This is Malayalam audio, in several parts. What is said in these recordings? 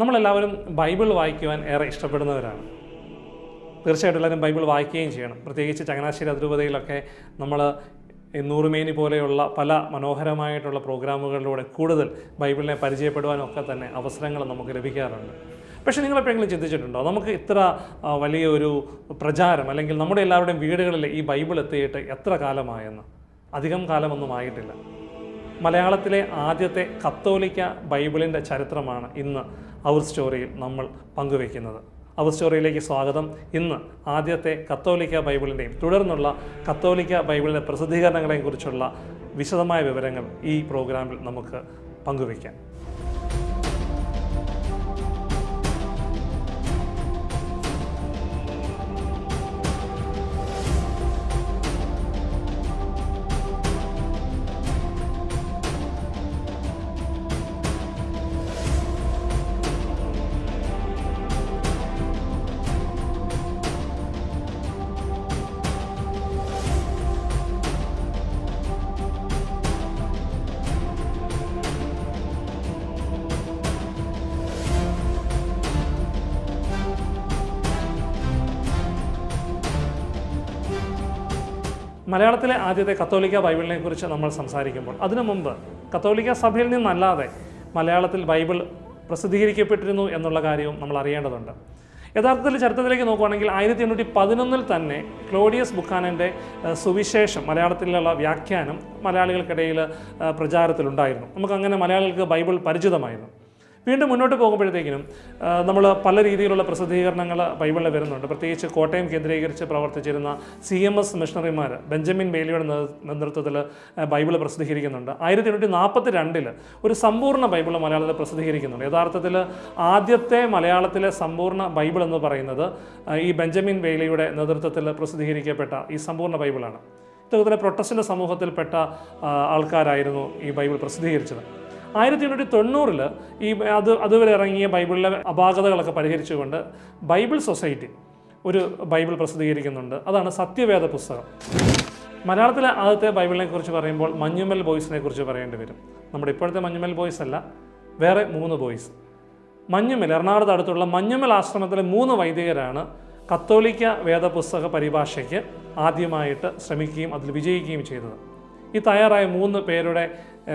നമ്മളെല്ലാവരും ബൈബിൾ വായിക്കുവാൻ ഏറെ ഇഷ്ടപ്പെടുന്നവരാണ്. തീർച്ചയായിട്ടും എല്ലാവരും ബൈബിൾ വായിക്കുകയും ചെയ്യണം. പ്രത്യേകിച്ച് ചങ്ങനാശ്ശേരി അതിരൂപതയിലൊക്കെ നമ്മൾ നൂറുമേനി പോലെയുള്ള പല മനോഹരമായിട്ടുള്ള പ്രോഗ്രാമുകളിലൂടെ കൂടുതൽ ബൈബിളിനെ പരിചയപ്പെടുവാനൊക്കെ തന്നെ അവസരങ്ങൾ നമുക്ക് ലഭിക്കാറുണ്ട്. പക്ഷേ നിങ്ങൾ എപ്പോഴെങ്കിലും ചിന്തിച്ചിട്ടുണ്ടോ? നമുക്ക് ഇത്ര വലിയൊരു പ്രചാരം അല്ലെങ്കിൽ നമ്മുടെ എല്ലാവരുടെയും വീടുകളിൽ ഈ ബൈബിൾ എത്തിയിട്ട് എത്ര കാലമായെന്ന്? അധികം കാലമൊന്നും ആയിട്ടില്ല. മലയാളത്തിലെ ആദ്യത്തെ കത്തോലിക്ക ബൈബിളിന്റെ ചരിത്രമാണ് ഇന്ന് അവർ സ്റ്റോറിയിൽ നമ്മൾ പങ്കുവയ്ക്കുന്നത്. അവർ സ്റ്റോറിയിലേക്ക് സ്വാഗതം. ഇന്ന് ആദ്യത്തെ കത്തോലിക്ക ബൈബിളിന്റെയും തുടർന്നുള്ള കത്തോലിക്ക ബൈബിളിന്റെ പ്രസിദ്ധീകരണങ്ങളെയും കുറിച്ചുള്ള വിശദമായ വിവരങ്ങൾ ഈ പ്രോഗ്രാമിൽ നമുക്ക് പങ്കുവയ്ക്കാം. മലയാളത്തിലെ ആദ്യത്തെ കത്തോലിക്ക ബൈബിളിനെ കുറിച്ച് നമ്മൾ സംസാരിക്കുമ്പോൾ അതിനു മുമ്പ് കത്തോലിക്ക സഭയിൽ നിന്നല്ലാതെ മലയാളത്തിൽ ബൈബിൾ പ്രസിദ്ധീകരിക്കപ്പെട്ടിരുന്നു എന്നുള്ള കാര്യവും നമ്മൾ അറിയേണ്ടതുണ്ട്. യഥാർത്ഥത്തിൽ ചരിത്രത്തിലേക്ക് നോക്കുകയാണെങ്കിൽ ആയിരത്തി എണ്ണൂറ്റി പതിനൊന്നിൽ തന്നെ ക്ലോഡിയസ് ബുക്കാനന്റെ സുവിശേഷം മലയാളത്തിലുള്ള വ്യാഖ്യാനം മലയാളികൾക്കിടയിൽ പ്രചാരത്തിലുണ്ടായിരുന്നു. നമുക്കങ്ങനെ മലയാളികൾക്ക് ബൈബിൾ പരിചിതമായിരുന്നു. വീണ്ടും മുന്നോട്ട് പോകുമ്പോഴത്തേക്കിനും നമ്മൾ പല രീതിയിലുള്ള പ്രസിദ്ധീകരണങ്ങൾ ബൈബിളിൽ വരുന്നുണ്ട്. പ്രത്യേകിച്ച് കോട്ടയം കേന്ദ്രീകരിച്ച് പ്രവർത്തിച്ചിരുന്ന സി എം എസ് മിഷണറിമാർ ബെഞ്ചമിൻ ബേലിയുടെ നേതൃത്വത്തിൽ ബൈബിൾ പ്രസിദ്ധീകരിക്കുന്നുണ്ട് ആയിരത്തി എണ്ണൂറ്റി നാൽപ്പത്തി രണ്ടിൽ ഒരു സമ്പൂർണ ബൈബിൾ മലയാളത്തിൽ പ്രസിദ്ധീകരിക്കുന്നുണ്ട്. യഥാർത്ഥത്തിൽ ആദ്യത്തെ മലയാളത്തിലെ സമ്പൂർണ ബൈബിൾ എന്ന് പറയുന്നത് ഈ ബെഞ്ചമിൻ വേലിയുടെ നേതൃത്വത്തിൽ പ്രസിദ്ധീകരിക്കപ്പെട്ട ഈ സമ്പൂർണ ബൈബിളാണ്. ഇത്തരത്തിലെ പ്രൊട്ടസ്റ്റന്റ് സമൂഹത്തിൽപ്പെട്ട ആൾക്കാരായിരുന്നു ഈ ബൈബിൾ പ്രസിദ്ധീകരിച്ചത്. ആയിരത്തി എണ്ണൂറ്റി തൊണ്ണൂറിൽ ഈ അത് അതുവരെ ഇറങ്ങിയ ബൈബിളിലെ അപാകതകളൊക്കെ പരിഹരിച്ചുകൊണ്ട് ബൈബിൾ സൊസൈറ്റി ഒരു ബൈബിൾ പ്രസിദ്ധീകരിക്കുന്നുണ്ട്. അതാണ് സത്യവേദ പുസ്തകം. മലയാളത്തിലെ ആദ്യത്തെ ബൈബിളിനെ കുറിച്ച് പറയുമ്പോൾ മഞ്ഞുമൽ ബോയ്സിനെ കുറിച്ച് പറയേണ്ടി വരും. നമ്മുടെ ഇപ്പോഴത്തെ മഞ്ഞുമൽ ബോയ്സ് അല്ല വേറെ മൂന്ന് ബോയ്സ്. മഞ്ഞുമൽ എറണാകുളത്ത് അടുത്തുള്ള മഞ്ഞുമൽ ആശ്രമത്തിലെ മൂന്ന് വൈദികരാണ് കത്തോലിക്ക വേദപുസ്തക പരിഭാഷയ്ക്ക് ആദ്യമായിട്ട് ശ്രമിക്കുകയും അതിൽ വിജയിക്കുകയും ചെയ്തത്. ഈ തയ്യാറായ മൂന്ന് പേരുടെ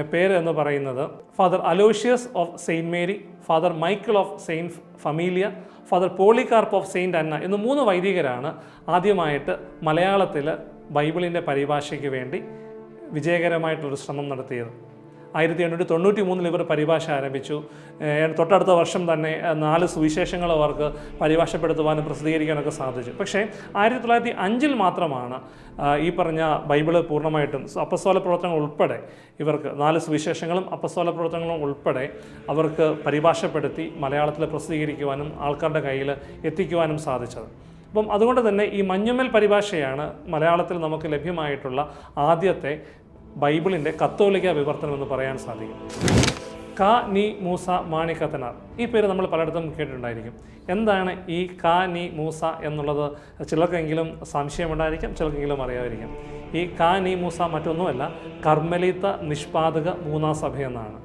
പേര് എന്ന് പറയുന്നത് Father Aloysius of Saint Mary Father Michael of Saint Familia Father Polycarp of Saint Anna എന്ന് മൂന്ന് വൈദികരാണ് ആദ്യമായിട്ട് മലയാളത്തിൽ ബൈബിളിന്റെ പരിഭാഷയ്ക്ക് വേണ്ടി വിജയകരമായിട്ടുള്ളൊരു ശ്രമം നടത്തിയത്. ആയിരത്തി എണ്ണൂറ്റി തൊണ്ണൂറ്റി മൂന്നിൽ ഇവർ പരിഭാഷ ആരംഭിച്ചു. തൊട്ടടുത്ത വർഷം തന്നെ നാല് സുവിശേഷങ്ങൾ അവർക്ക് പരിഭാഷപ്പെടുത്തുവാനും പ്രസിദ്ധീകരിക്കാനൊക്കെ സാധിച്ചു. പക്ഷേ ആയിരത്തി തൊള്ളായിരത്തി അഞ്ചിൽ മാത്രമാണ് ഈ പറഞ്ഞ ബൈബിൾ പൂർണമായിട്ടും അപ്പസ്തോല പ്രവർത്തനങ്ങൾ ഉൾപ്പെടെ ഇവർക്ക് നാല് സുവിശേഷങ്ങളും അപ്പസ്തോല പ്രവർത്തനങ്ങളും ഉൾപ്പെടെ അവർക്ക് പരിഭാഷപ്പെടുത്തി മലയാളത്തിൽ പ്രസിദ്ധീകരിക്കുവാനും ആൾക്കാരുടെ കയ്യിൽ എത്തിക്കുവാനും സാധിച്ചത്. അപ്പം അതുകൊണ്ട് തന്നെ ഈ മഞ്ഞുമൽ പരിഭാഷയാണ് മലയാളത്തിൽ നമുക്ക് ലഭ്യമായിട്ടുള്ള ആദ്യത്തെ ബൈബിളിന്റെ കത്തോലിക്ക വിവർത്തനം എന്ന് പറയാൻ സാധിക്കും. ക നി മൂസ മാണിക്കത്തനാർ. ഈ പേര് നമ്മൾ പലയിടത്തും കേട്ടിട്ടുണ്ടായിരിക്കും. എന്താണ് ഈ ക നി മൂസ എന്നുള്ളത്? ചിലർക്കെങ്കിലും സംശയമുണ്ടായിരിക്കാം ചിലർക്കെങ്കിലും അറിയാമായിരിക്കും ഈ ക നി മൂസ മറ്റൊന്നുമല്ല കർമ്മലിത്ത നിഷ്പാതക മൂന്നാം സഭ എന്നാണ്.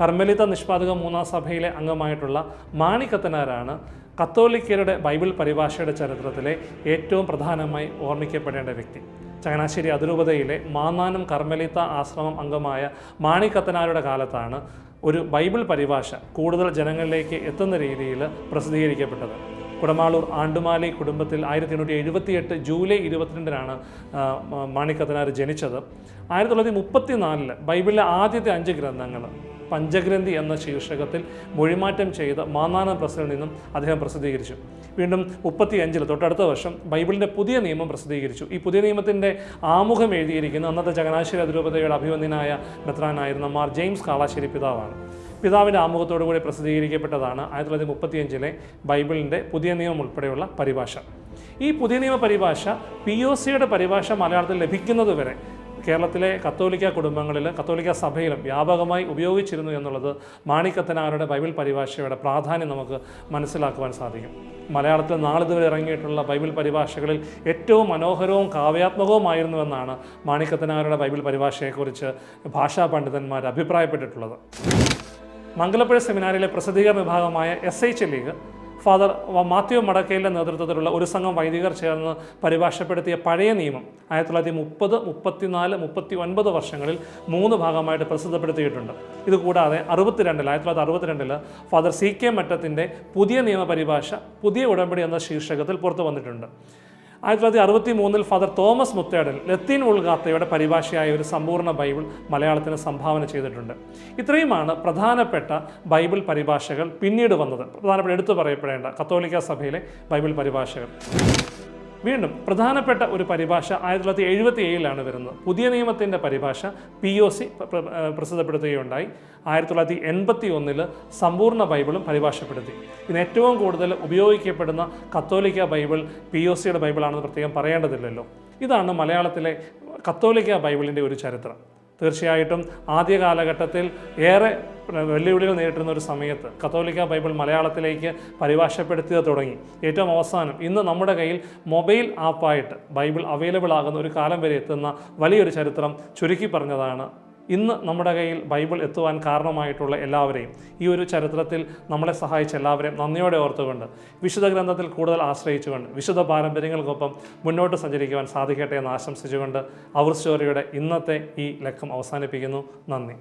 കർമ്മലിത്ത നിഷ്പാതക മൂന്നാം സഭയിലെ അംഗമായിട്ടുള്ള മാണിക്കത്തനാരാണ് കത്തോലിക്കരുടെ ബൈബിൾ പരിഭാഷയുടെ ചരിത്രത്തിലെ ഏറ്റവും പ്രധാനമായി ഓർമ്മിക്കപ്പെടേണ്ട വ്യക്തി. ചങ്ങനാശ്ശേരി അതിരൂപതയിലെ മാന്നാനം കർമ്മലിത്ത ആശ്രമം അംഗമായ മാണിക്കത്തനാരുടെ കാലത്താണ് ഒരു ബൈബിൾ പരിഭാഷ കൂടുതൽ ജനങ്ങളിലേക്ക് എത്തുന്ന രീതിയിൽ പ്രസിദ്ധീകരിക്കപ്പെട്ടത്. കുടമാളൂർ ആണ്ടുമാലി കുടുംബത്തിൽ ആയിരത്തി എണ്ണൂറ്റി എഴുപത്തിയെട്ട് ജൂലൈ ഇരുപത്തിരണ്ടിനാണ് മാണിക്കത്തനാർ ജനിച്ചത്. ആയിരത്തി തൊള്ളായിരത്തി മുപ്പത്തി നാലിൽ ബൈബിളിലെ ആദ്യത്തെ അഞ്ച് ഗ്രന്ഥങ്ങൾ പഞ്ചഗ്രന്ഥി എന്ന ശീർഷകത്തിൽ മൊഴിമാറ്റം ചെയ്ത മാന്നാനം പ്രസിൽ നിന്നും അദ്ദേഹം പ്രസിദ്ധീകരിച്ചു. വീണ്ടും മുപ്പത്തി അഞ്ചിൽ തൊട്ടടുത്ത വർഷം ബൈബിളിന്റെ പുതിയ നിയമം പ്രസിദ്ധീകരിച്ചു. ഈ പുതിയ നിയമത്തിന്റെ ആമുഖം എഴുതിയിരിക്കുന്ന അന്നത്തെ ചങ്ങനാശ്ശേരി അതിരൂപതയുടെ അഭിവന്യനായ മെത്രാനായിരുന്ന മാർ ജെയിംസ് കാളാശ്ശേരി പിതാവാണ്. പിതാവിന്റെ ആമുഖത്തോടു കൂടി പ്രസിദ്ധീകരിക്കപ്പെട്ടതാണ് ആയിരത്തി തൊള്ളായിരത്തി മുപ്പത്തിയഞ്ചിലെ ബൈബിളിന്റെ പുതിയ നിയമം ഉൾപ്പെടെയുള്ള പരിഭാഷ. ഈ പുതിയ നിയമ പരിഭാഷ പി ഒ സിയുടെ പരിഭാഷ മലയാളത്തിൽ ലഭിക്കുന്നതുവരെ കേരളത്തിലെ കത്തോലിക്ക കുടുംബങ്ങളിൽ കത്തോലിക്ക സഭയിലും വ്യാപകമായി ഉപയോഗിച്ചിരുന്നു എന്നുള്ളത് മാണിക്കത്തനാരുടെ ബൈബിൾ പരിഭാഷയുടെ പ്രാധാന്യം നമുക്ക് മനസ്സിലാക്കുവാൻ സാധിക്കും. മലയാളത്തിൽ നാളിതുവരെ ഇറങ്ങിയിട്ടുള്ള ബൈബിൾ പരിഭാഷകളിൽ ഏറ്റവും മനോഹരവും കാവ്യാത്മകവുമായിരുന്നുവെന്നാണ് മാണിക്കത്തനാരുടെ ബൈബിൾ പരിഭാഷയെക്കുറിച്ച് ഭാഷാ പണ്ഡിതന്മാർ അഭിപ്രായപ്പെട്ടിട്ടുള്ളത്. മംഗലപ്പുഴ സെമിനാരിലെ പ്രസിദ്ധീകരണ വിഭാഗമായ S H league Father Mathew മടക്കയിലെ നേതൃത്വത്തിലുള്ള ഒരു സംഘം വൈദികർ ചേർന്ന് പരിഭാഷപ്പെടുത്തിയ പഴയ നിയമം ആയിരത്തി തൊള്ളായിരത്തി മുപ്പത് മുപ്പത്തിനാല് മുപ്പത്തി ഒൻപത് വർഷങ്ങളിൽ മൂന്ന് ഭാഗമായിട്ട് പ്രസിദ്ധപ്പെടുത്തിയിട്ടുണ്ട്. ഇതുകൂടാതെ അറുപത്തിരണ്ടിൽ ആയിരത്തി തൊള്ളായിരത്തി അറുപത്തിരണ്ടിൽ ഫാദർ സി കെ മറ്റത്തിന്റെ പുതിയ നിയമപരിഭാഷ പുതിയ ഉടമ്പടി എന്ന ശീർഷകത്തിൽ പുറത്തു വന്നിട്ടുണ്ട്. ആയിരത്തി തൊള്ളായിരത്തി അറുപത്തി മൂന്നിൽ ഫാദർ തോമസ് മുത്തേടൽ ലത്തീൻ ഉൾഗാത്തയുടെ പരിഭാഷയായ ഒരു സമ്പൂർണ ബൈബിൾ മലയാളത്തിന് സംഭാവന ചെയ്തിട്ടുണ്ട്. ഇത്രയുമാണ് പ്രധാനപ്പെട്ട ബൈബിൾ പരിഭാഷകൾ പിന്നീട് വന്നത്. പ്രധാനപ്പെട്ട എടുത്തു പറയപ്പെടേണ്ട കത്തോലിക്ക സഭയിലെ ബൈബിൾ പരിഭാഷകൾ. വീണ്ടും പ്രധാനപ്പെട്ട ഒരു പരിഭാഷ ആയിരത്തി തൊള്ളായിരത്തി എഴുപത്തി ഏഴിലാണ് വരുന്നത്. പുതിയ നിയമത്തിന്റെ പരിഭാഷ പി ഒ സി പ്രസിദ്ധപ്പെടുത്തുകയുണ്ടായി. ആയിരത്തി തൊള്ളായിരത്തി എൺപത്തി ഒന്നിൽ സമ്പൂർണ ബൈബിളും പരിഭാഷപ്പെടുത്തി. ഇതിന് ഏറ്റവും കൂടുതൽ ഉപയോഗിക്കപ്പെടുന്ന കത്തോലിക്ക ബൈബിൾ പി ഒ സിയുടെ ബൈബിളാണെന്ന് പ്രത്യേകം പറയേണ്ടതില്ലല്ലോ. ഇതാണ് മലയാളത്തിലെ കത്തോലിക്ക ബൈബിളിന്റെ ഒരു ചരിത്രം. തീർച്ചയായിട്ടും ആദ്യ കാലഘട്ടത്തിൽ ഏറെ വെല്ലുവിളികൾ നേരിടുന്ന ഒരു സമയത്ത് കത്തോലിക്ക ബൈബിൾ മലയാളത്തിലേക്ക് പരിഭാഷപ്പെടുത്തുക തുടങ്ങി. ഏറ്റവും അവസാനം ഇന്ന് നമ്മുടെ കയ്യിൽ മൊബൈൽ ആപ്പായിട്ട് ബൈബിൾ അവൈലബിൾ ആകുന്ന ഒരു കാലം വരെ എത്തുന്ന വലിയൊരു ചരിത്രം ചുരുക്കി പറഞ്ഞതാണ് ഇന്ന് നമ്മുടെ കയ്യിൽ ബൈബിൾ എത്തുവാൻ കാരണമായിട്ടുള്ള എല്ലാവരെയും ഈ ഒരു ചരിത്രത്തിൽ നമ്മളെ സഹായിച്ച എല്ലാവരെയും നന്ദിയോടെ ഓർത്തുകൊണ്ട് വിശുദ്ധ ഗ്രന്ഥത്തിൽ കൂടുതൽ ആശ്രയിച്ചുകൊണ്ട് വിശുദ്ധ പാരമ്പര്യങ്ങൾക്കൊപ്പം മുന്നോട്ട് സഞ്ചരിക്കുവാൻ സാധിക്കട്ടെ എന്ന് ആശംസിച്ചുകൊണ്ട് അവർ സ്റ്റോറിയുടെ ഇന്നത്തെ ഈ ലക്കം അവസാനിപ്പിക്കുന്നു. നന്ദി.